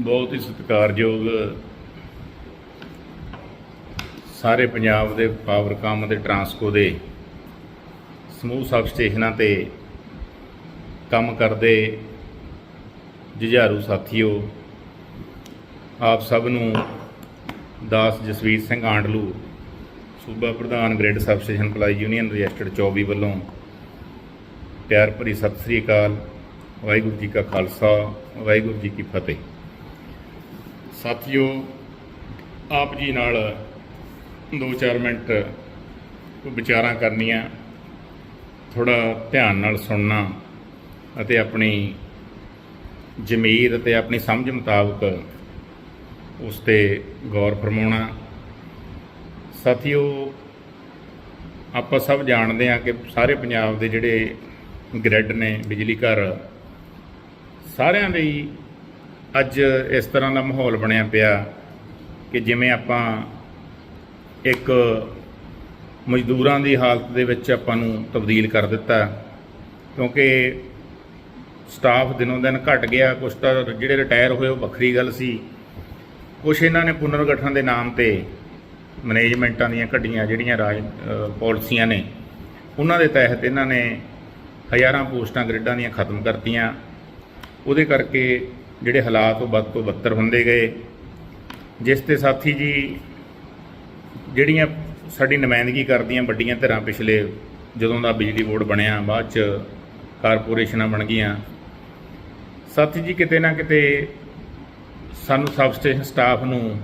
ਬਹੁਤ ਹੀ ਸਤਿਕਾਰਯੋਗ ਸਾਰੇ ਪੰਜਾਬ ਦੇ ਪਾਵਰਕਾਮ ਅਤੇ ਟਰਾਂਸਕੋ ਦੇ, ਸਮੂਹ ਸਬ ਸਟੇਸ਼ਨਾਂ ਤੇ ਕੰਮ ਕਰਦੇ ਜੁਝਾਰੂ ਸਾਥੀਓ, ਆਪ ਸਭ ਨੂੰ ਦਾਸ ਜਸਵੀਰ ਸਿੰਘ ਆਂਡਲੂ, ਸੂਬਾ ਪ੍ਰਧਾਨ grid substation employee union registered 24 ਵੱਲੋਂ ਪਿਆਰ ਭਰੀ ਸਤਿ ਸ੍ਰੀ ਅਕਾਲ, ਵਾਹਿਗੁਰੂ ਜੀ ਕਾ ਖਾਲਸਾ, ਵਾਹਿਗੁਰੂ ਜੀ ਕੀ ਫਤਿਹ। ਸਾਥੀਓ, ਆਪ ਜੀ ਨਾਲ 2-4 ਮਿੰਟ ਵਿਚਾਰਾਂ ਕਰਨੀਆਂ ਥੋੜਾ ਧਿਆਨ ਨਾਲ ਸੁਣਨਾ ਅਤੇ ਆਪਣੀ ਜ਼ਮੀਰ ਅਤੇ ਆਪਣੀ ਸਮਝ ਮੁਤਾਬਕ ਉਸ ਤੇ ਗੌਰ ਫਰਮਾਉਣਾ। ਸਾਥੀਓ, ਆਪਾਂ ਸਭ ਜਾਣਦੇ ਹਾਂ ਕਿ ਸਾਰੇ ਪੰਜਾਬ ਦੇ ਜਿਹੜੇ ਗ੍ਰਿਡ ਨੇ, ਬਿਜਲੀ ਘਰ, ਸਾਰਿਆਂ ਲਈ ਅੱਜ ਇਸ ਤਰ੍ਹਾਂ ਦਾ ਮਾਹੌਲ ਬਣਿਆ ਪਿਆ ਕਿ ਜਿਵੇਂ ਆਪਾਂ ਇੱਕ ਮਜ਼ਦੂਰਾਂ ਦੀ ਹਾਲਤ ਦੇ ਵਿੱਚ ਆਪਾਂ ਨੂੰ ਤਬਦੀਲ ਕਰ ਦਿੱਤਾ। ਕਿਉਂਕਿ ਸਟਾਫ ਦਿਨੋਂ ਦਿਨ ਘਟ ਗਿਆ ਕੁਝ ਤਾਂ ਜਿਹੜੇ ਰਿਟਾਇਰ ਹੋਏ ਉਹ ਵੱਖਰੀ ਗੱਲ ਸੀ। ਕੁਝ ਇਹਨਾਂ ਨੇ ਪੁਨਰਗਠਨ ਦੇ ਨਾਮ ਤੇ ਮੈਨੇਜਮੈਂਟਾਂ ਦੀਆਂ ਘਟੀਆਂ ਜਿਹੜੀਆਂ ਰਾਜ ਅ, ਪਾਲਿਸੀਆਂ ਨੇ ਉਹਨਾਂ ਦੇ ਤਹਿਤ ਇਹਨਾਂ ਨੇ ਹਜ਼ਾਰਾਂ ਪੋਸਟਾਂ ਗ੍ਰਿਡਾਂ ਦੀਆਂ ਖਤਮ ਕਰਤੀਆਂ। ਉਹਦੇ ਕਰਕੇ ਜਿਹੜੇ ਹਾਲਾਤ ਉਹ ਵੱਧ ਤੋਂ ਬੱਤਰ ਹੁੰਦੇ ਗਏ। ਜਿਸ ਤੇ ਸਾਥੀ ਜੀ ਜਿਹੜੀਆਂ ਸਾਡੀ ਨੁਮਾਇੰਦਗੀ ਕਰਦੀਆਂ ਵੱਡੀਆਂ ਧਿਰਾਂ ਪਿਛਲੇ ਜਦੋਂ ਦਾ ਬਿਜਲੀ ਬੋਰਡ ਬਣਿਆ, ਬਾਅਦ ਚ ਕਾਰਪੋਰੇਸ਼ਨਾਂ ਬਣ ਗਈਆਂ। ਸਾਥੀ ਜੀ ਕਿਤੇ ਨਾ ਕਿਤੇ ਸਾਨੂੰ ਸਬ ਸਟੇਸ਼ਨ ਸਟਾਫ ਨੂੰ,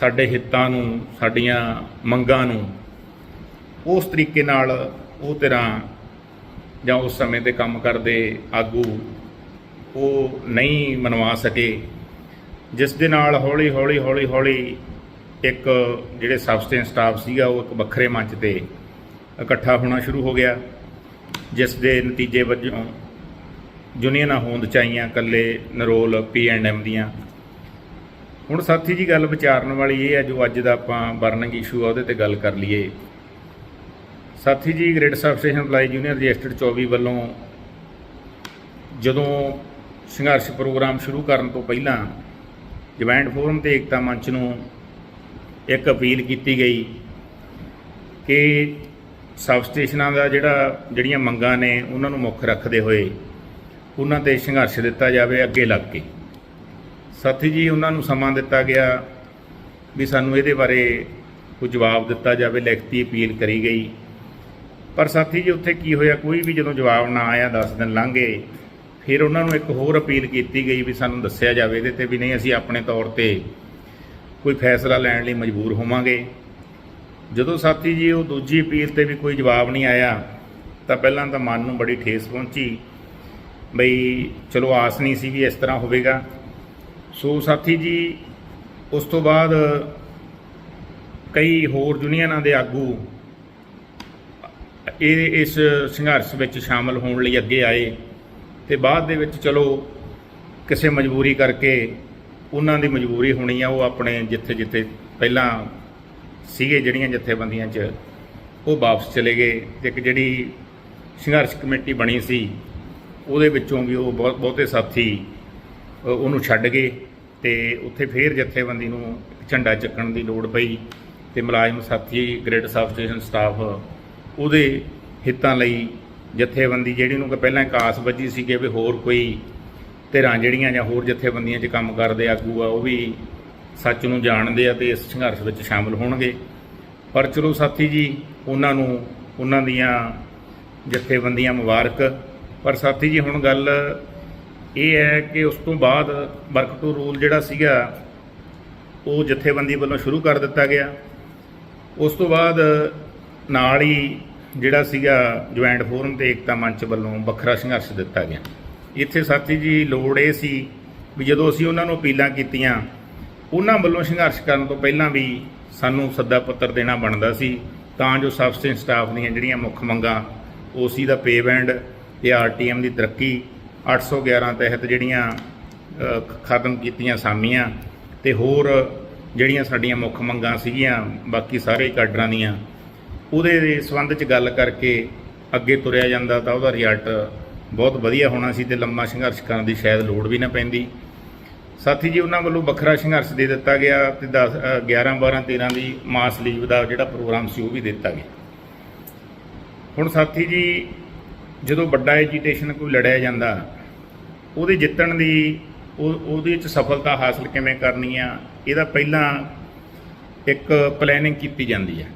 ਸਾਡੇ ਹਿੱਤਾਂ ਨੂੰ, ਸਾਡੀਆਂ ਮੰਗਾਂ ਨੂੰ ਉਸ ਤਰੀਕੇ ਨਾਲ ਉਹ ਤਰ੍ਹਾਂ ਜਾਂ ਉਸ ਸਮੇਂ ਤੇ ਕੰਮ ਕਰਦੇ ਆਗੂ ਉਹ ਨਹੀਂ ਮਨਵਾ ਸਕੇ, ਜਿਸ ਦੇ ਨਾਲ ਹੌਲੀ ਹੌਲੀ ਹੌਲੀ ਹੌਲੀ ਇੱਕ ਜਿਹੜੇ ਸਬਸਟੈਂਸ ਸਟਾਫ ਸੀਗਾ, ਉਹ ਇੱਕ ਵੱਖਰੇ ਮੰਚ ਤੇ ਇਕੱਠਾ ਹੋਣਾ ਸ਼ੁਰੂ ਹੋ ਗਿਆ, ਜਿਸ ਦੇ ਨਤੀਜੇ ਵਜੋਂ ਯੂਨੀਅਨਾਂ ਹੋਂਦ ਚਾਹੀਆਂ ਇਕੱਲੇ ਨਰੋਲ ਪੀ ਐਂਡ ਐਮ ਦੀਆਂ। ਹੁਣ ਸਾਥੀ ਜੀ, ਗੱਲ ਵਿਚਾਰਨ ਵਾਲੀ ਇਹ ਹੈ, ਜੋ ਅੱਜ ਦਾ ਆਪਾਂ ਬਰਨਿੰਗ ਇਸ਼ੂ ਆ, ਉਹਦੇ ਤੇ ਗੱਲ ਕਰ ਲਈਏ। ਸਾਥੀ ਜੀ grid substation employee union registered 24 ਵੱਲੋਂ ਜਦੋਂ ਸੰਘਰਸ਼ ਪ੍ਰੋਗਰਾਮ ਸ਼ੁਰੂ ਕਰਨ ਤੋਂ ਪਹਿਲਾਂ ਜੁਆਇੰਟ ਫੋਰਮ ਤੇ ਏਕਤਾ ਮੰਚ ਨੂੰ ਇੱਕ ਅਪੀਲ ਕੀਤੀ ਗਈ ਕਿ ਸਬ ਸਟੇਸ਼ਨਾਂ ਦਾ ਜਿਹੜਾ, ਜਿਹੜੀਆਂ ਮੰਗਾਂ ਨੇ ਉਹਨਾਂ ਨੂੰ ਮੁੱਖ ਰੱਖਦੇ ਹੋਏ ਉਹਨਾਂ ਤੇ ਸੰਘਰਸ਼ ਦਿੱਤਾ ਜਾਵੇ ਅੱਗੇ ਲੱਗ ਕੇ। ਸਾਥੀ ਜੀ, ਉਹਨਾਂ ਨੂੰ ਸਮਾਂ ਦਿੱਤਾ ਗਿਆ ਵੀ ਸਾਨੂੰ ਇਹਦੇ ਬਾਰੇ ਕੋਈ ਜਵਾਬ ਦਿੱਤਾ ਜਾਵੇ, ਲਿਖਤੀ ਅਪੀਲ ਕਰੀ ਗਈ। ਪਰ ਸਾਥੀ ਜੀ, ਉੱਥੇ ਕੀ ਹੋਇਆ? ਕੋਈ ਵੀ ਜਦੋਂ ਜਵਾਬ ਨਾ ਆਇਆ 10 ਦਿਨ ਲੰਘ ਗਏ। ਫਿਰ ਉਹਨਾਂ ਨੂੰ ਇੱਕ ਹੋਰ ਅਪੀਲ ਕੀਤੀ ਗਈ ਵੀ ਸਾਨੂੰ ਦੱਸਿਆ ਜਾਵੇ ਇਹਦੇ ਤੇ ਵੀ ਨਹੀਂ, ਅਸੀਂ ਆਪਣੇ ਤੌਰ ਤੇ ਕੋਈ ਫੈਸਲਾ ਲੈਣ ਲਈ ਮਜਬੂਰ ਹੋਵਾਂਗੇ। ਜਦੋਂ ਸਾਥੀ ਜੀ, ਉਹ ਦੂਜੀ ਅਪੀਲ ਤੇ ਵੀ ਕੋਈ ਜਵਾਬ ਨਹੀਂ ਆਇਆ, ਤਾਂ ਪਹਿਲਾਂ ਤਾਂ ਮਨ ਨੂੰ ਬੜੀ ਠੇਸ ਪਹੁੰਚੀ ਬਈ ਚਲੋ ਆਸ ਨਹੀਂ ਸੀ ਵੀ ਇਸ ਤਰ੍ਹਾਂ ਹੋਵੇਗਾ। ਸੋ ਸਾਥੀ ਜੀ, ਉਸ ਤੋਂ ਬਾਅਦ ਕਈ ਹੋਰ ਯੂਨੀਅਨਾਂ ਦੇ ਆਗੂ ਇਹ ਇਸ ਸੰਘਰਸ਼ ਵਿੱਚ ਸ਼ਾਮਲ ਹੋਣ ਲਈ ਅੱਗੇ ਆਏ। ਤੇ ਬਾਅਦ ਦੇ ਵਿੱਚ ਚਲੋ ਕਿਸੇ ਮਜਬੂਰੀ ਕਰਕੇ ਉਹਨਾਂ ਦੀ ਮਜਬੂਰੀ ਹੋਣੀ ਆ, ਉਹ ਆਪਣੇ ਜਿੱਥੇ ਜਿੱਥੇ ਪਹਿਲਾਂ ਸੀਗੇ, ਜਿਹੜੀਆਂ ਜਥੇਬੰਦੀਆਂ 'ਚ, ਉਹ ਵਾਪਸ ਚਲੇ ਗਏ। ਤੇ ਇੱਕ ਜਿਹੜੀ ਸੰਘਰਸ਼ ਕਮੇਟੀ ਬਣੀ ਸੀ, ਉਹਦੇ ਵਿੱਚੋਂ ਵੀ ਉਹ ਬਹੁਤ ਬਹੁਤੇ ਸਾਥੀ ਉਹਨੂੰ ਛੱਡ ਗਏ ਤੇ ਉੱਥੇ ਫੇਰ ਜਥੇਬੰਦੀ ਨੂੰ ਝੰਡਾ ਚੱਕਣ ਦੀ ਲੋੜ ਪਈ ਤੇ ਮੁਲਾਜ਼ਮ ਸਾਥੀ, ਗ੍ਰਿਡ ਸਬ ਸਟੇਸ਼ਨ ਸਟਾਫ ਉਹਦੇ ਹਿੱਤਾਂ ਲਈ ਜਥੇਬੰਦੀ ਜਿਹੜੀ ਨੂੰ ਕਿ ਪਹਿਲਾਂ ਇੱਕ ਆਸ ਵੱਜੀ ਸੀ ਕਿ ਵੀ ਹੋਰ ਕੋਈ ਧਿਰਾਂ ਜਿਹੜੀਆਂ ਜਾਂ ਹੋਰ ਜਥੇਬੰਦੀਆਂ 'ਚ ਕੰਮ ਕਰਦੇ ਆਗੂ ਆ, ਉਹ ਵੀ ਸੱਚ ਨੂੰ ਜਾਣਦੇ ਆ ਤੇ ਇਸ ਸੰਘਰਸ਼ ਵਿੱਚ ਸ਼ਾਮਲ ਹੋਣਗੇ। ਪਰ ਚਲੋ ਸਾਥੀ ਜੀ, ਉਹਨਾਂ ਨੂੰ, ਉਹਨਾਂ ਦੀਆਂ ਜਥੇਬੰਦੀਆਂ ਮੁਬਾਰਕ। ਪਰ ਸਾਥੀ ਜੀ, ਹੁਣ ਗੱਲ ਇਹ ਹੈ ਕਿ ਉਸ ਤੋਂ ਬਾਅਦ ਵਰਕ ਟੂ ਰੂਲ ਜਿਹੜਾ ਸੀਗਾ, ਉਹ ਜਥੇਬੰਦੀ ਵੱਲੋਂ ਸ਼ੁਰੂ ਕਰ ਦਿੱਤਾ ਗਿਆ। ਉਸ ਤੋਂ ਬਾਅਦ ਨਾਲ ਹੀ ਜਿਹੜਾ ਸੀਗਾ ਜੁਆਇੰਟ ਫੋਰਮ ਤੇ ਏਕਤਾ ਮੰਚ ਵੱਲੋਂ ਵੱਖਰਾ ਸੰਘਰਸ਼ ਦਿੱਤਾ ਗਿਆ। ਇੱਥੇ ਸਾਥੀ ਜੀ, ਲੋੜ ਇਹ ਸੀ ਵੀ ਜਦੋਂ ਅਸੀਂ ਉਹਨਾਂ ਨੂੰ ਅਪੀਲਾਂ ਕੀਤੀਆਂ, ਉਹਨਾਂ ਵੱਲੋਂ ਸੰਘਰਸ਼ ਕਰਨ ਤੋਂ ਪਹਿਲਾਂ ਵੀ ਸਾਨੂੰ ਸੱਦਾ ਪੱਤਰ ਦੇਣਾ ਬਣਦਾ ਸੀ, ਤਾਂ ਜੋ ਸਬਸਟੈਂਸ ਸਟਾਫ ਦੀਆਂ ਜਿਹੜੀਆਂ ਮੁੱਖ ਮੰਗਾਂ ਓਸੀ ਦਾ ਪੇ ਬੈਂਡ ਤੇ ਆਰਟੀਐਮ ਦੀ ਤਰੱਕੀ 811 ਤਹਿਤ ਜਿਹੜੀਆਂ ਖਤਮ ਕੀਤੀਆਂ ਸਾਮੀਆਂ ਤੇ ਹੋਰ ਜਿਹੜੀਆਂ ਸਾਡੀਆਂ ਮੁੱਖ ਮੰਗਾਂ ਸੀਗੀਆਂ, ਬਾਕੀ ਸਾਰੇ ਕਾਡਰਾਂ ਦੀਆਂ ਉਹਦੇ ਦੇ ਸੰਬੰਧ 'ਚ ਗੱਲ ਕਰਕੇ ਅੱਗੇ ਤੁਰਿਆ ਜਾਂਦਾ ਤਾਂ ਉਹਦਾ ਰਿਜ਼ਲਟ ਬਹੁਤ ਵਧੀਆ ਹੋਣਾ ਸੀ ਤੇ ਲੰਮਾ ਸੰਘਰਸ਼ ਕਰਨ ਦੀ ਸ਼ਾਇਦ ਲੋੜ ਵੀ ਨਾ ਪੈਂਦੀ। ਸਾਥੀ ਜੀ ਉਹਨਾਂ ਵੱਲੋਂ ਵੱਖਰਾ ਸੰਘਰਸ਼ ਦੇ ਦਿੱਤਾ ਗਿਆ ਤੇ 10 ਅ, 11 12 13 ਦੀ ਮਾਸ ਲੀਵ ਦਾ ਜਿਹੜਾ ਪ੍ਰੋਗਰਾਮ ਸੀ ਉਹ ਵੀ ਦਿੱਤਾ ਗਿਆ। ਹੁਣ ਸਾਥੀ ਜੀ ਜਦੋਂ ਵੱਡਾ ਐਜੀਟੇਸ਼ਨ ਕੋਈ ਲੜਿਆ ਜਾਂਦਾ ਉਹਦੇ ਜਿੱਤਣ ਦੀ ਉਹ ਉਹਦੇ ਵਿੱਚ ਸਫਲਤਾ ਹਾਸਲ ਕਿਵੇਂ ਕਰਨੀ ਆ ਇਹਦਾ ਪਹਿਲਾਂ ਇੱਕ ਪਲੈਨਿੰਗ ਕੀਤੀ ਜਾਂਦੀ ਹੈ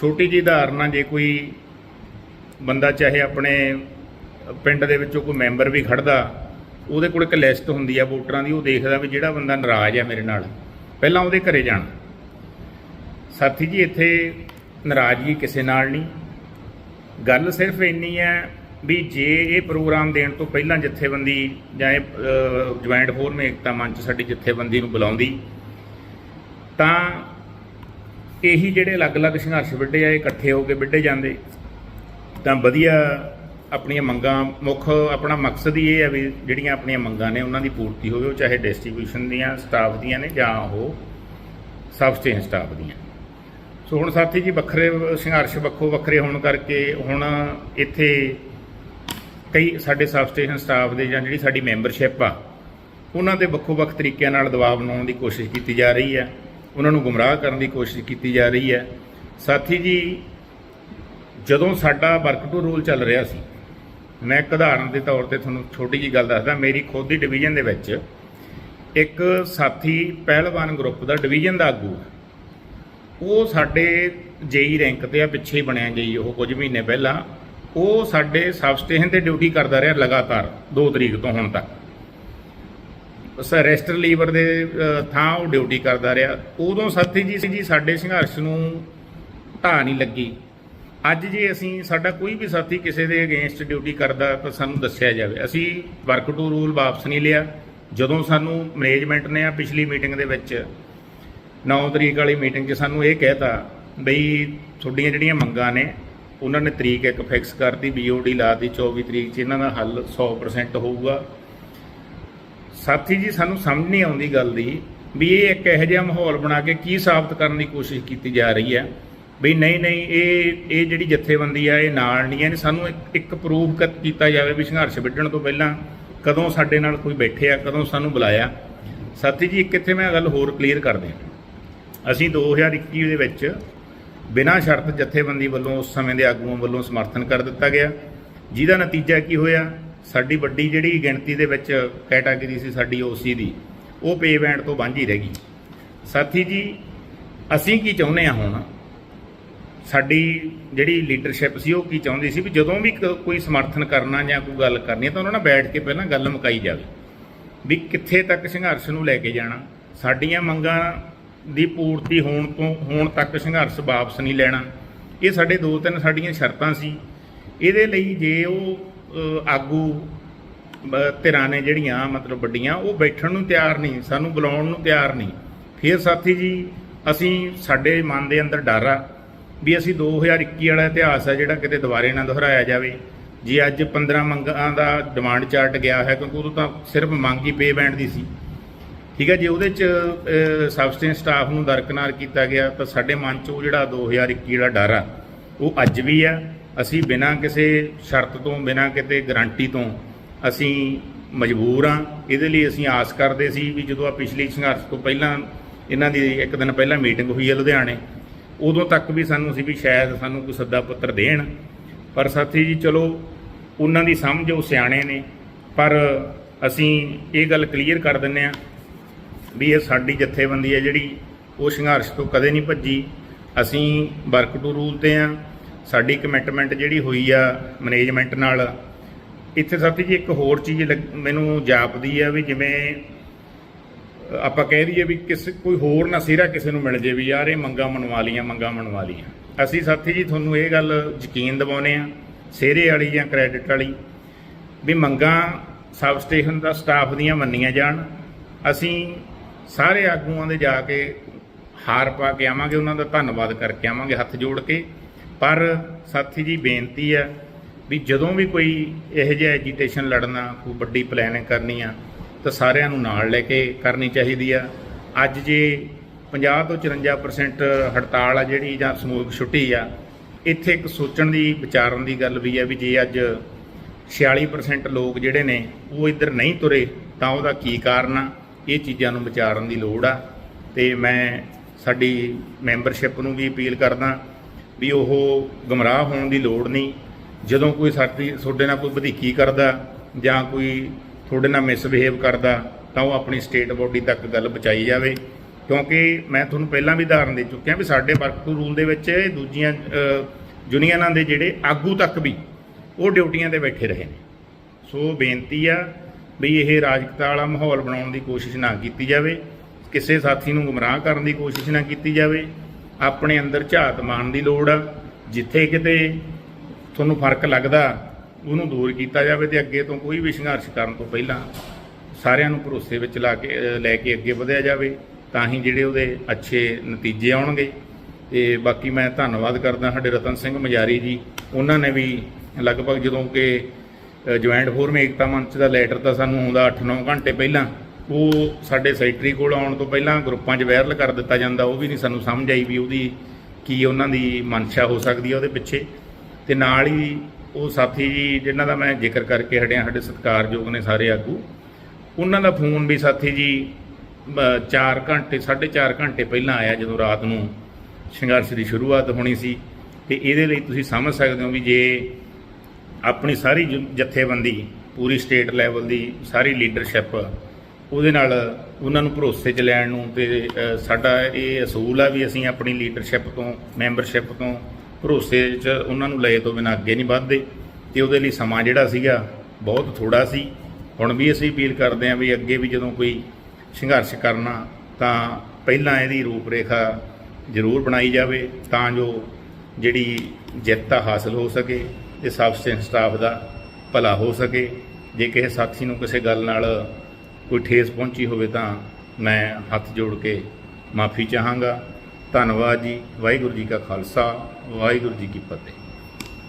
ਛੋਟੀ ਜਿਹੀ ਉਦਾਹਰਨ ਜੇ ਕੋਈ ਬੰਦਾ ਚਾਹੇ ਆਪਣੇ ਪਿੰਡ ਦੇ ਵਿੱਚੋਂ ਕੋਈ ਮੈਂਬਰ ਵੀ ਖੜਦਾ, ਉਹਦੇ ਕੋਲ ਇੱਕ ਲਿਸਟ ਹੁੰਦੀ ਆ ਵੋਟਰਾਂ ਦੀ, ਉਹ ਦੇਖਦਾ ਵੀ ਜਿਹੜਾ ਬੰਦਾ ਨਾਰਾਜ਼ ਆ ਮੇਰੇ ਨਾਲ, ਪਹਿਲਾਂ ਉਹਦੇ ਘਰੇ ਜਾਣਾ। ਸਾਥੀ ਜੀ, ਇੱਥੇ ਨਾਰਾਜ਼ਗੀ ਕਿਸੇ ਨਾਲ ਨਹੀਂ। ਗੱਲ ਸਿਰਫ ਇੰਨੀ ਹੈ ਵੀ ਜੇ ਇਹ ਪ੍ਰੋਗਰਾਮ ਦੇਣ ਤੋਂ ਪਹਿਲਾਂ ਜਥੇਬੰਦੀ ਜਾਂ ਇਹ ਜੁਆਇੰਟ ਫੋਰਮ ਏਕਤਾ ਮੰਚ ਸਾਡੀ ਜਥੇਬੰਦੀ ਨੂੰ ਬੁਲਾਉਂਦੀ, ਤਾਂ ਇਹੀ ਜਿਹੜੇ ਅਲੱਗ-ਅਲੱਗ ਸੰਘਰਸ਼ ਵਿੱਢੇ ਆ, ਇਹ ਇਕੱਠੇ ਹੋ ਕੇ ਵਿੱਢੇ ਜਾਂਦੇ। ਤਾਂ ਵਧੀਆ ਆਪਣੀਆਂ ਮੰਗਾਂ, ਮੁੱਖ ਆਪਣਾ ਮਕਸਦ ਹੀ ਇਹ ਹੈ ਵੀ ਜਿਹੜੀਆਂ ਆਪਣੀਆਂ ਮੰਗਾਂ ਨੇ, ਉਹਨਾਂ ਦੀ ਪੂਰਤੀ ਹੋਵੇ, ਉਹ ਚਾਹੇ ਡਿਸਟ੍ਰੀਬਿਊਸ਼ਨ ਦੀਆਂ ਸਟਾਫ ਦੀਆਂ ਨੇ ਜਾਂ ਉਹ ਸਬਸਟੇਸ਼ਨ ਸਟਾਫ ਦੀਆਂ। ਸੋ ਹੁਣ ਸਾਥੀ ਜੀ, ਵੱਖਰੇ ਸੰਘਰਸ਼ ਵੱਖੋ ਵੱਖਰੇ ਹੋਣ ਕਰਕੇ ਹੁਣ ਇੱਥੇ ਕਈ ਸਾਡੇ ਸਬਸਟੇਸ਼ਨ ਸਟਾਫ ਦੇ ਜਾਂ ਜਿਹੜੀ ਸਾਡੀ ਮੈਂਬਰਸ਼ਿਪ ਆ, ਉਹਨਾਂ ਦੇ ਵੱਖੋ ਵੱਖ ਤਰੀਕਿਆਂ ਨਾਲ ਦਬਾਅ ਬਣਾਉਣ ਦੀ ਕੋਸ਼ਿਸ਼ ਕੀਤੀ ਜਾ ਰਹੀ ਹੈ ਉਹਨਾਂ ਨੂੰ ਗੁੰਮਰਾਹ ਕਰਨ ਦੀ ਕੋਸ਼ਿਸ਼ ਕੀਤੀ ਜਾ ਰਹੀ ਹੈ। ਸਾਥੀ ਜੀ, ਜਦੋਂ ਸਾਡਾ ਵਰਕ ਟੂ ਰੂਲ ਚੱਲ ਰਿਹਾ ਸੀ, ਮੈਂ ਇੱਕ ਉਦਾਹਰਨ ਦੇ ਤੌਰ ਤੇ ਤੁਹਾਨੂੰ ਛੋਟੀ ਜੀ ਗੱਲ ਦੱਸਦਾ। ਮੇਰੀ ਖੁਦ ਦੀ ਡਿਵੀਜ਼ਨ ਦੇ ਵਿੱਚ ਇੱਕ ਸਾਥੀ ਪਹਿਲਵਾਨ ਗਰੁੱਪ ਦਾ ਡਿਵੀਜ਼ਨ ਦਾ ਆਗੂ ਉਹ ਸਾਡੇ ਜੇਈ ਰੈਂਕ ਤੇ ਆ, ਪਿੱਛੇ ਹੀ ਬਣਿਆ ਗਈ ਉਹ ਕੁਝ ਮਹੀਨੇ ਪਹਿਲਾਂ। ਉਹ ਸਾਡੇ ਸਬ ਸਟੇਸ਼ਨ ਤੇ ਡਿਊਟੀ ਕਰਦਾ ਰਿਹਾ ਲਗਾਤਾਰ 2 ਤਰੀਕ ਤੋਂ ਹੁਣ ਤੱਕ। ਰੈਸਟਰ ਲੀਵਰ ਦੇ ਥਾਂ ਉਹ ਡਿਊਟੀ ਕਰਦਾ ਰਿਹਾ। ਉਦੋਂ ਸਾਥੀ ਜੀ ਸੀ ਜੀ, ਸਾਡੇ ਸੰਘਰਸ਼ ਨੂੰ ਢਾਹ ਨਹੀਂ ਲੱਗੀ। ਅੱਜ ਜੇ ਅਸੀਂ, ਸਾਡਾ ਕੋਈ ਵੀ ਸਾਥੀ ਕਿਸੇ ਦੇ ਅਗੇਂਸਟ ਡਿਊਟੀ ਕਰਦਾ ਤਾਂ ਸਾਨੂੰ ਦੱਸਿਆ ਜਾਵੇ। ਅਸੀਂ ਵਰਕ ਟੂ ਰੂਲ ਵਾਪਸ ਨਹੀਂ ਲਿਆ। ਜਦੋਂ ਸਾਨੂੰ ਮੈਨੇਜਮੈਂਟ ਨੇ ਆ ਪਿਛਲੀ ਮੀਟਿੰਗ ਦੇ ਵਿੱਚ 9 ਤਰੀਕ ਵਾਲੀ ਮੀਟਿੰਗ 'ਚ ਸਾਨੂੰ ਇਹ ਕਹਿਤਾ ਬਈ, ਤੁਹਾਡੀਆਂ ਜਿਹੜੀਆਂ ਮੰਗਾਂ ਨੇ, ਉਹਨਾਂ ਨੇ ਤਰੀਕ ਇੱਕ ਫਿਕਸ ਕਰਤੀ ਬੀਓਡੀ ਲਾਤੀ 24 ਤਰੀਕ 'ਚ ਇਹਨਾਂ ਦਾ ਹੱਲ 100% ਹੋਊਗਾ। ਸਾਥੀ ਜੀ, ਸਾਨੂੰ ਸਮਝ ਨਹੀਂ ਆਉਂਦੀ ਗੱਲ ਦੀ ਵੀ ਇਹ ਇੱਕ ਇਹੋ ਜਿਹਾ ਮਾਹੌਲ ਬਣਾ ਕੇ ਕੀ ਸਾਬਤ ਕਰਨ ਦੀ ਕੋਸ਼ਿਸ਼ ਕੀਤੀ ਜਾ ਰਹੀ ਹੈ। ਵੀ ਨਹੀਂ ਨਹੀਂ, ਇਹ ਇਹ ਜਿਹੜੀ ਜਥੇਬੰਦੀ ਆ, ਇਹ ਨਾਲ ਨਹੀਂ ਹੈ। ਸਾਨੂੰ ਇੱਕ- ਇੱਕ ਪ੍ਰੂਫ ਕੀਤਾ ਜਾਵੇ ਵੀ ਸੰਘਰਸ਼ ਵਿੱਢਣ ਤੋਂ ਪਹਿਲਾਂ ਕਦੋਂ ਸਾਡੇ ਨਾਲ ਕੋਈ ਬੈਠੇ ਆ ਕਦੋਂ ਸਾਨੂੰ ਬੁਲਾਇਆ। ਸਾਥੀ ਜੀ, ਇੱਕ ਇੱਥੇ ਮੈਂ ਗੱਲ ਹੋਰ ਕਲੀਅਰ ਕਰ ਦਿਆਂ। ਅਸੀਂ 2021 ਦੇ ਵਿੱਚ ਬਿਨਾਂ ਸ਼ਰਤ ਜਥੇਬੰਦੀ ਵੱਲੋਂ ਉਸ ਸਮੇਂ ਦੇ ਆਗੂਆਂ ਵੱਲੋਂ ਸਮਰਥਨ ਕਰ ਦਿੱਤਾ ਗਿਆ। ਜਿਹਦਾ ਨਤੀਜਾ ਕੀ ਹੋਇਆ? ਸਾਡੀ ਵੱਡੀ ਜਿਹੜੀ ਗਿਣਤੀ ਦੇ ਵਿੱਚ ਕੈਟਾਗਰੀ ਸੀ ਸਾਡੀ ਓਸੀ ਦੀ, ਉਹ ਪੇ ਬੈਂਡ ਤੋਂ ਵਾਂਝੀ ਰਹਿ ਗਈ। ਸਾਥੀ ਜੀ, ਅਸੀਂ ਕੀ ਚਾਹੁੰਦੇ ਆ ਹੁਣ? ਸਾਡੀ ਜਿਹੜੀ ਲੀਡਰਸ਼ਿਪ ਸੀ, ਉਹ ਕੀ ਚਾਹੁੰਦੀ ਸੀ ਵੀ ਜਦੋਂ ਵੀ ਕ- ਕੋਈ ਸਮਰਥਨ ਕਰਨਾ ਜਾਂ ਕੋਈ ਗੱਲ ਕਰਨੀ ਤਾਂ ਉਹਨਾਂ ਨਾਲ ਬੈਠ ਕੇ ਪਹਿਲਾਂ ਗੱਲ ਮੁਕਾਈ ਜਾਵੇ। ਵੀ ਕਿੱਥੇ ਤੱਕ ਸੰਘਰਸ਼ ਨੂੰ ਲੈ ਕੇ ਜਾਣਾ? ਸਾਡੀਆਂ ਮੰਗਾਂ ਦੀ ਪੂਰਤੀ ਹੋਣ ਤੋਂ, ਹੋਣ ਤੱਕ ਸੰਘਰਸ਼ ਵਾਪਸ ਨਹੀਂ ਲੈਣਾ। ਇਹ ਸਾਡੇ ਦੋ ਤਿੰਨ ਸਾਡੀਆਂ ਸ਼ਰਤਾਂ ਸੀ। ਇਹਦੇ ਲਈ ਜੇ ਉਹ ਆਗੂ ਧਿਰਾਂ ਨੇ ਜਿਹੜੀਆਂ ਮਤਲਬ ਵੱਡੀਆਂ, ਉਹ ਬੈਠਣ ਨੂੰ ਤਿਆਰ ਨਹੀਂ, ਸਾਨੂੰ ਬੁਲਾਉਣ ਨੂੰ ਤਿਆਰ ਨਹੀਂ। ਫਿਰ ਸਾਥੀ ਜੀ, ਅਸੀਂ ਸਾਡੇ ਮਨ ਦੇ ਅੰਦਰ ਡਰ ਆ ਵੀ ਅਸੀਂ 2021 ਵਾਲਾ ਇਤਿਹਾਸ ਆ ਜਿਹੜਾ ਕਿਤੇ ਦੁਬਾਰੇ ਨਾ ਦੁਹਰਾਇਆ ਜਾਵੇ। ਜੇ ਅੱਜ 15 ਮੰਗਾਂ ਦਾ ਡਿਮਾਂਡ ਚਾਰਟ ਗਿਆ ਹੈ, ਕਿਉਂਕਿ ਉਦੋਂ ਤਾਂ ਸਿਰਫ ਮੰਗ ਹੀ ਪੇ ਬੈਂਡ ਦੀ ਸੀ। ਠੀਕ ਹੈ ਜੇ, ਉਹਦੇ ਚ ਸਬਸਟੈਂਸ ਸਟਾਫ ਨੂੰ ਦਰਕਨਾਰ ਕੀਤਾ ਗਿਆ, ਤਾਂ ਸਾਡੇ ਮਨ ਚ ਉਹ ਜਿਹੜਾ 2021 ਵਾਲਾ ਡਰ ਆ, ਉਹ ਅੱਜ ਵੀ ਆ ਅਸੀਂ ਬਿਨਾਂ ਕਿਸੇ ਸ਼ਰਤ ਤੋਂ, ਬਿਨਾਂ ਕਿਤੇ ਗਾਰੰਟੀ ਤੋਂ ਅਸੀਂ ਮਜਬੂਰ ਆ ਇਹਦੇ ਲਈ ਅਸੀਂ ਆਸ ਕਰਦੇ ਸੀ ਵੀ ਜਦੋਂ ਆ ਪਿਛਲੀ ਸੰਘਰਸ਼ ਤੋਂ ਪਹਿਲਾਂ, ਇਹਨਾਂ ਦੀ ਇੱਕ ਦਿਨ ਪਹਿਲਾਂ ਮੀਟਿੰਗ ਹੋਈ ਹੈ ਲੁਧਿਆਣੇ, ਉਦੋਂ ਤੱਕ ਵੀ ਸਾਨੂੰ ਸੀ ਵੀ ਸ਼ਾਇਦ ਸਾਨੂੰ ਕੋਈ ਸੱਦਾ ਪੱਤਰ ਦੇਣ। ਪਰ ਸਾਥੀ ਜੀ, ਚਲੋ, ਉਹਨਾਂ ਦੀ ਸਮਝ ਉਹ ਸਿਆਣੇ ਨੇ, ਪਰ ਅਸੀਂ ਇਹ ਗੱਲ ਕਲੀਅਰ ਕਰ ਦਿੰਨੇ ਆ ਵੀ ਇਹ ਸਾਡੀ ਜਥੇਬੰਦੀ ਹੈ ਜਿਹੜੀ ਉਹ ਸੰਘਰਸ਼ ਤੋਂ ਕਦੇ ਨਹੀਂ ਭੱਜੀ। ਅਸੀਂ ਵਰਕ ਟੂ ਰੂਲ ਤੇ ਆ ਸਾਡੀ ਕਮਿਟਮੈਂਟ ਜਿਹੜੀ ਹੋਈ ਆ ਮੈਨੇਜਮੈਂਟ ਨਾਲ, ਇੱਥੇ ਸਾਥੀ ਜੀ ਇੱਕ ਹੋਰ ਚੀਜ਼ ਲੱਗ- ਮੈਨੂੰ ਜਾਪਦੀ ਆ ਵੀ ਜਿਵੇਂ ਆਪਾਂ ਕਹਿ ਦਈਏ ਵੀ ਕਿਸੇ, ਕੋਈ ਹੋਰ ਨਾ ਸਿਰਾ ਕਿਸੇ ਨੂੰ ਮਿਲ ਜੇ ਵੀ ਯਾਰ ਇਹ ਮੰਗਾ ਮਨਵਾ ਲੀਆਂ ਮੰਗਾ ਮਨਵਾ ਲੀਆਂ ਅਸੀਂ ਸਾਥੀ ਜੀ ਤੁਹਾਨੂੰ ਇਹ ਗੱਲ ਯਕੀਨ ਦਿਵਾਉਨੇ ਆ, ਸਿਹਰੇ ਵਾਲੀ ਜਾਂ ਕ੍ਰੈਡਿਟ ਵਾਲੀ, ਵੀ ਮੰਗਾ ਸਬ ਸਟੇਸ਼ਨ ਦਾ ਸਟਾਫ ਦੀਆਂ ਮੰਨੀਆਂ ਜਾਣ। ਅਸੀਂ ਸਾਰੇ ਆਗੂਆਂ ਦੇ ਜਾ ਕੇ ਹਾਰ ਪਾ ਕੇ ਆਵਾਂਗੇ, ਉਹਨਾਂ ਦਾ ਧੰਨਵਾਦ ਕਰਕੇ ਆਵਾਂਗੇ, ਹੱਥ ਜੋੜ ਕੇ। ਪਰ ਸਾਥੀ ਜੀ ਬੇਨਤੀ ਆ ਵੀ ਜਦੋਂ ਵੀ ਕੋਈ ਇਹੋ ਜਿਹਾ ਐਜੀਟੇਸ਼ਨ ਲੜਨਾ, ਕੋਈ ਵੱਡੀ ਪਲੈਨਿੰਗ ਕਰਨੀ ਆ, ਤਾਂ ਸਾਰਿਆਂ ਨੂੰ ਨਾਲ ਲੈ ਕੇ ਕਰਨੀ ਚਾਹੀਦੀ ਆ। ਅੱਜ ਜੇ 50 ਤੋਂ 54% ਹੜਤਾਲ ਆ ਜਿਹੜੀ ਜਾਂ ਸਮੂਹਿਕ ਛੁੱਟੀ ਆ, ਇੱਥੇ ਇੱਕ ਸੋਚਣ ਦੀ, ਵਿਚਾਰਨ ਦੀ ਗੱਲ ਵੀ ਆ ਵੀ ਜੇ ਅੱਜ 46% ਲੋਕ ਜਿਹੜੇ ਨੇ, ਉਹ ਇੱਧਰ ਨਹੀਂ ਤੁਰੇ, ਤਾਂ ਉਹਦਾ ਕੀ ਕਾਰਨ ਆ? ਇਹ ਚੀਜ਼ਾਂ ਨੂੰ ਵਿਚਾਰਨ ਦੀ ਲੋੜ ਆ। ਤੇ ਮੈਂ ਸਾਡੀ ਮੈਂਬਰਸ਼ਿਪ ਨੂੰ ਵੀ ਅਪੀਲ ਕਰਦਾ ਵੀ ਉਹ ਗਮਰਾਹ ਹੋਣ ਦੀ ਲੋੜ ਨਹੀਂ। ਜਦੋਂ ਕੋਈ ਸਾਡੀ ਤੁਹਾਡੇ ਨਾਲ ਕੋਈ ਵਧੀਕੀ ਕਰਦਾ ਜਾਂ ਕੋਈ ਤੁਹਾਡੇ ਨਾਲ ਮਿਸਬਿਹੇਵ ਕਰਦਾ, ਤਾਂ ਉਹ ਆਪਣੀ ਸਟੇਟ ਬੋਡੀ ਤੱਕ ਗੱਲ ਪਹੁੰਚਾਈ ਜਾਵੇ। ਕਿਉਂਕਿ ਮੈਂ ਤੁਹਾਨੂੰ ਪਹਿਲਾਂ ਵੀ ਉਦਾਹਰਨ ਦੇ ਚੁੱਕਿਆ ਵੀ ਸਾਡੇ ਵਰਕ ਰੂਲ ਦੇ ਵਿੱਚ ਦੂਜੀਆਂ ਯੂਨੀਅਨਾਂ ਦੇ ਜਿਹੜੇ ਆਗੂ ਤੱਕ ਵੀ ਉਹ ਡਿਊਟੀਆਂ ਤੇ ਬੈਠੇ ਰਹੇ ਨੇ। ਸੋ ਬੇਨਤੀ ਆ ਵੀ ਇਹ ਰਾਜਕਤਾ ਵਾਲਾ ਮਾਹੌਲ ਬਣਾਉਣ ਦੀ ਕੋਸ਼ਿਸ਼ ਨਾ ਕੀਤੀ ਜਾਵੇ। ਕਿਸੇ ਸਾਥੀ ਨੂੰ ਗੁੰਮਰਾਹ ਕਰਨ ਦੀ ਕੋਸ਼ਿਸ਼ ਨਾ ਕੀਤੀ ਜਾਵੇ। ਆਪਣੇ ਅੰਦਰ ਝਾਤ ਮਾਰਨ ਦੀ ਲੋੜ ਆ। ਜਿੱਥੇ ਕਿਤੇ ਤੁਹਾਨੂੰ ਫ਼ਰਕ ਲੱਗਦਾ, ਉਹਨੂੰ ਦੂਰ ਕੀਤਾ ਜਾਵੇ ਤੇ ਅੱਗੇ ਤੋਂ ਕੋਈ ਵੀ ਸੰਘਰਸ਼ ਕਰਨ ਤੋਂ ਪਹਿਲਾਂ ਸਾਰਿਆਂ ਨੂੰ ਭਰੋਸੇ ਵਿੱਚ ਲਾ ਕੇ ਲੈ ਕੇ ਅੱਗੇ ਵਧਿਆ ਜਾਵੇ, ਤਾਂ ਹੀ ਜਿਹੜੇ ਉਹਦੇ ਅੱਛੇ ਨਤੀਜੇ ਆਉਣਗੇ। ਤੇ ਬਾਕੀ ਮੈਂ ਧੰਨਵਾਦ ਕਰਦਾ ਸਾਡੇ ਰਤਨ ਸਿੰਘ ਮਜਾਰੀ ਜੀ। ਉਹਨਾਂ ਨੇ ਵੀ ਲਗਭਗ ਜਦੋਂ ਕਿ ਜੁਆਇੰਟ ਫੋਰਮ ਏਕਤਾ ਮੰਚ ਦਾ ਲੈਟਰ ਤਾਂ ਸਾਨੂੰ ਆਉਂਦਾ 8-9 ਘੰਟੇ ਪਹਿਲਾਂ ਉਹ ਸਾਡੇ ਸੈਕਟਰੀ ਕੋਲ ਆਉਣ ਤੋਂ ਪਹਿਲਾਂ ਗਰੁੱਪਾਂ 'ਚ ਵਾਇਰਲ ਕਰ ਦਿੱਤਾ ਜਾਂਦਾ, ਉਹ ਵੀ ਨਹੀਂ ਸਾਨੂੰ ਸਮਝ ਆਈ ਵੀ ਉਹਦੀ ਕੀ ਉਹਨਾਂ ਦੀ ਮਨਸ਼ਾ ਹੋ ਸਕਦੀ ਹੈ ਉਹਦੇ ਪਿੱਛੇ। ਤੇ ਨਾਲ ਹੀ ਉਹ ਸਾਥੀ ਜੀ, ਜਿਨ੍ਹਾਂ ਦਾ ਮੈਂ ਜ਼ਿਕਰ ਕਰਕੇ ਹਟਿਆ, ਸਾਡੇ ਸਤਿਕਾਰਯੋਗ ਨੇ ਸਾਰੇ ਆਗੂ, ਉਹਨਾਂ ਦਾ ਫੋਨ ਵੀ ਸਾਥੀ ਜੀ 4 ਘੰਟੇ 4.5 ਘੰਟੇ ਪਹਿਲਾਂ ਆਇਆ ਜਦੋਂ ਰਾਤ ਨੂੰ ਸੰਘਰਸ਼ ਦੀ ਸ਼ੁਰੂਆਤ ਹੋਣੀ ਸੀ। ਤੇ ਇਹਦੇ ਲਈ ਤੁਸੀਂ ਸਮਝ ਸਕਦੇ ਹੋ ਵੀ ਜੇ ਆਪਣੀ ਸਾਰੀ ਜਥੇਬੰਦੀ, ਪੂਰੀ ਸਟੇਟ ਲੈਵਲ ਦੀ ਸਾਰੀ ਲੀਡਰਸ਼ਿਪ ਉਹਦੇ ਨਾਲ ਉਹਨਾਂ ਨੂੰ ਭਰੋਸੇ 'ਚ ਲੈਣ ਨੂੰ ਤੇ ਸਾਡਾ ਇਹ ਅਸੂਲ ਆ ਵੀ ਅਸੀਂ ਆਪਣੀ ਲੀਡਰਸ਼ਿਪ ਤੋਂ ਮੈਂਬਰਸ਼ਿਪ ਤੋਂ ਭਰੋਸੇ 'ਚ ਉਹਨਾਂ ਨੂੰ ਲਏ ਤੋਂ ਬਿਨਾਂ ਅੱਗੇ ਨਹੀਂ ਵੱਧਦੇ। ਤੇ ਉਹਦੇ ਲਈ ਸਮਾਂ ਜਿਹੜਾ ਸੀਗਾ ਬਹੁਤ ਥੋੜਾ ਸੀ। ਹੁਣ ਵੀ ਅਸੀਂ ਅਪੀਲ ਕਰਦੇ ਹਾਂ ਵੀ ਅੱਗੇ ਵੀ ਜਦੋਂ ਕੋਈ ਸੰਘਰਸ਼ ਕਰਨਾ, ਤਾਂ ਪਹਿਲਾਂ ਇਹਦੀ ਰੂਪਰੇਖਾ ਜ਼ਰੂਰ ਬਣਾਈ ਜਾਵੇ ਤਾਂ ਜੋ ਜਿਹੜੀ ਜਿੱਤ ਆ ਹਾਸਲ ਹੋ ਸਕੇ ਤੇ ਸਬਸਟੈਂਸ ਸਟਾਫ ਦਾ ਭਲਾ ਹੋ ਸਕੇ। ਜੇ ਕਿਸੇ ਸਾਥੀ ਨੂੰ ਕਿਸੇ ਗੱਲ ਨਾਲ ਕੋਈ ਠੇਸ ਪਹੁੰਚੀ ਹੋਵੇ ਤਾਂ ਮੈਂ ਹੱਥ ਜੋੜ ਕੇ ਮਾਫੀ ਚਾਹਾਂਗਾ। ਧੰਨਵਾਦ ਜੀ। ਵਾਹਿਗੁਰੂ ਜੀ ਕਾ ਖਾਲਸਾ, ਵਾਹਿਗੁਰੂ ਜੀ ਕੀ ਫਤਿਹ।